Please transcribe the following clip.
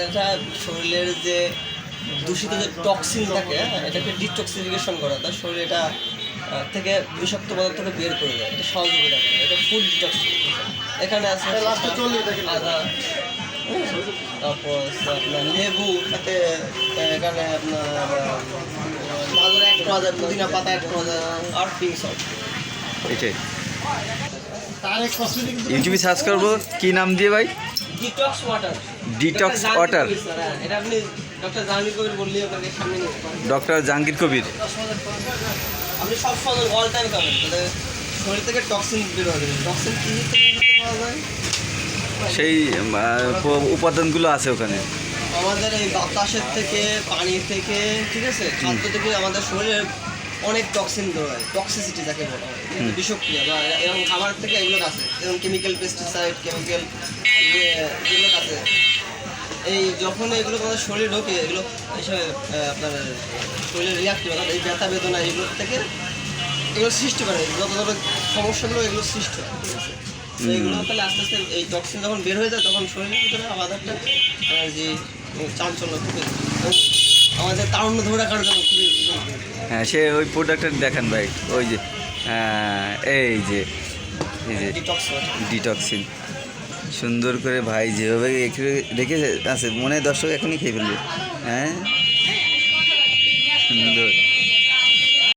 এটা শরীরের যে দূষিত যে টক্সিন থাকে হ্যাঁ, এটাকে ডিটক্সিফিকেশন করা তার শরীরে এটা থেকে বিষাক্ত পদার্থকে বের করে দেয় এটা সহযোগিতা করে এটা ফুড ডিটক্সিফিকেশন এখানে আছে আদা তারপর আপনার লেবু এখানে আপনার গাজর এক পাওয়া যায় পুদিনা পাতা এক পাওয়া যায় আর পিঙ্ক সল্ট এটাই। ইউটিউবে সার্চ করব কি নাম দিয়ে ভাই? Detox water water? হ্যাঁ, এটা আপনি ডক্টর জাহাঙ্গীর কবির বললেই আপনাকে সামনে ডক্টর জাহাঙ্গীর কবির আপনি সব সময় অল টাইম খাবেন তাহলে শরীর থেকে টক্সিন বের হবে টক্সিন কি পাওয়া যায়? সেই উপাদানগুলো আছে ওখানে। আমাদের এই বাতাসের থেকে পানি থেকে ঠিক আছে? খাদ্য থেকে আমাদের শরীরে অনেক টক্সিন বের হয় টক্সিসিটি যাকে বলা হয় বিষক্রিয়া বা এরকম খাবার থেকে এগুলো আছে যেমন কেমিক্যাল পেস্টিসাইড কেমিক্যাল যেগুলো আছে এই যখন এগুলো আমাদের শরীরে ঢোকে এগুলো এসে আহ, আপনার শরীরে রিয়াক্ট করে এই ব্যথা বেদনা এগুলো থেকে এগুলো সৃষ্টি করে যত যত সমস্যাগুলো এগুলো সৃষ্টি হয় ঠিক আছে? এগুলো তাহলে আস্তে আস্তে এই টক্সিন যখন বের হয়ে যায় তখন শরীরের ভিতরে আলাদা একটা যে চাঞ্চল্য এবং আমাদের তারুণ্য ধরে রাখার জন্য হ্যাঁ সে ওই প্রোডাক্টটা দেখান ভাই ওই যে হ্যাঁ, এই যে এই যে ডিটক্সিন সুন্দর করে ভাই যেভাবে রেখে- রেখে আছে মনে হয় দর্শক এখনই খেয়ে ফেলবে। হ্যাঁ? সুন্দর।